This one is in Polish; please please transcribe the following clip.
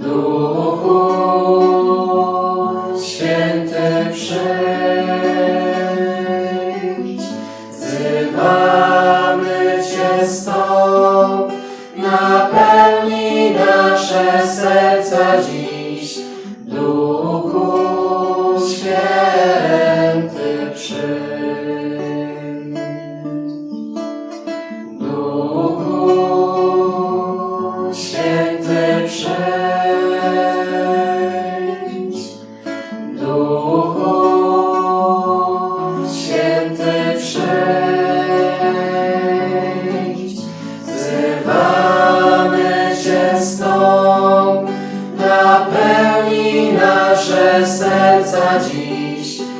Duchu Święty przyjdź. Wzywamy Cię stąd, nasze serca dziś. Duchu Święty fazes